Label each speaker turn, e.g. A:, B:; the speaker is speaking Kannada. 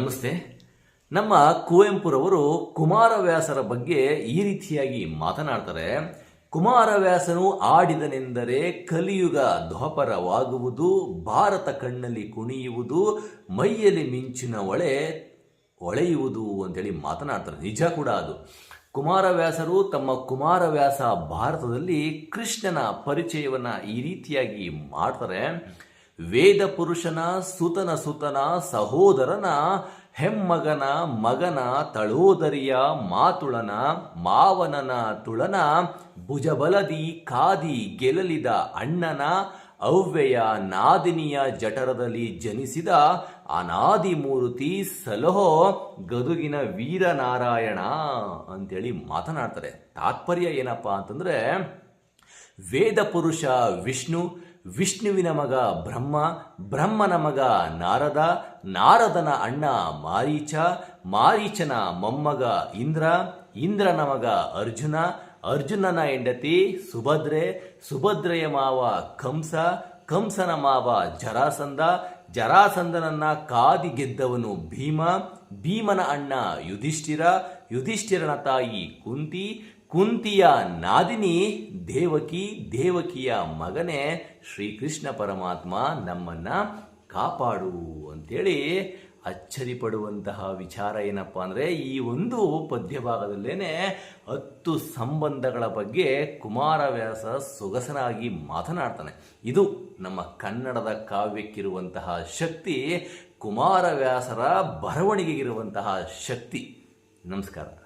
A: ನಮಸ್ತೆ. ನಮ್ಮ ಕುವೆಂಪುರವರು ಕುಮಾರವ್ಯಾಸರ ಬಗ್ಗೆ ಈ ರೀತಿಯಾಗಿ ಮಾತನಾಡ್ತಾರೆ. ಕುಮಾರವ್ಯಾಸನು ಆಡಿದನೆಂದರೆ ಕಲಿಯುಗ ದ್ವಾಪರವಾಗುವುದು ಭಾರತ ಕಣ್ಣಲ್ಲಿ ಕುಣಿಯುವುದು, ಮೈಯಲ್ಲಿ ಮಿಂಚಿನ ಒಳೆ ಒಳೆಯುವುದು ಅಂತೇಳಿ ಮಾತನಾಡ್ತಾರೆ. ನಿಜ ಕೂಡ ಅದು. ಕುಮಾರವ್ಯಾಸರು ತಮ್ಮ ಕುಮಾರವ್ಯಾಸ ಭಾರತದಲ್ಲಿ ಕೃಷ್ಣನ ಪರಿಚಯವನ್ನು ಈ ರೀತಿಯಾಗಿ ಮಾಡ್ತಾರೆ. ವೇದ ಪುರುಷನ, ಸುತನ ಸುತನ, ಸಹೋದರನ, ಹೆಮ್ಮಗನ, ಮಗನ, ತಳೋದರಿಯ, ಮಾತುಳನ, ಮಾವನನ, ತುಳನ, ಭುಜಬಲದಿ ಕಾದಿ ಗೆಲಲಿದ ಅಣ್ಣನ ಅವ್ಯಯ ನಾದಿನಿಯ ಜಠರದಲ್ಲಿ ಜನಿಸಿದ ಅನಾದಿ ಮೂರ್ತಿ ಸಲಹೋ ಗದುಗಿನ ವೀರನಾರಾಯಣ ಅಂತೇಳಿ ಮಾತನಾಡ್ತಾರೆ. ತಾತ್ಪರ್ಯ ಏನಪ್ಪಾ ಅಂತಂದ್ರೆ ವೇದ ಪುರುಷ ವಿಷ್ಣು ವಿಷ್ಣುವಿನ ಮಗ ಬ್ರಹ್ಮ, ಬ್ರಹ್ಮನ ಮಗ ನಾರದ, ನಾರದನ ಅಣ್ಣ ಮಾರೀಚ, ಮಾರೀಚನ ಮೊಮ್ಮಗ ಇಂದ್ರ, ಇಂದ್ರನ ಮಗ ಅರ್ಜುನ, ಅರ್ಜುನನ ಹೆಂಡತಿ ಸುಭದ್ರೆ, ಸುಭದ್ರೆಯ ಮಾವ ಕಂಸ, ಕಂಸನ ಮಾವ ಜರಾಸಂದ ಜರಾಸಂದನನ್ನ ಕಾದಿ ಗೆದ್ದವನು ಭೀಮ, ಭೀಮನ ಅಣ್ಣ ಯುಧಿಷ್ಠಿರ, ಯುಧಿಷ್ಠಿರನ ತಾಯಿ ಕುಂತಿ ಕುಂತಿಯ ನಾದಿನಿ ದೇವಕಿ ದೇವಕಿಯ ಮಗನೇ ಶ್ರೀಕೃಷ್ಣ ಪರಮಾತ್ಮ ನಮ್ಮನ್ನ ಕಾಪಾಡು ಅಂತೇಳಿ ಅಚ್ಚರಿಪಡುವಂತಹ ವಿಚಾರ ಏನಪ್ಪ ಅಂದರೆ ಈ ಒಂದು ಪದ್ಯ ಭಾಗದಲ್ಲೇನೆ ಹತ್ತು ಸಂಬಂಧಗಳ ಬಗ್ಗೆ ಕುಮಾರವ್ಯಾಸ ಸೊಗಸನಾಗಿ ಮಾತನಾಡ್ತಾನೆ. ಇದು ನಮ್ಮ ಕನ್ನಡದ ಕಾವ್ಯಕ್ಕಿರುವಂತಹ ಶಕ್ತಿ ಕುಮಾರವ್ಯಾಸರ ಬರವಣಿಗೆಗಿರುವಂತಹ ಶಕ್ತಿ. ನಮಸ್ಕಾರ.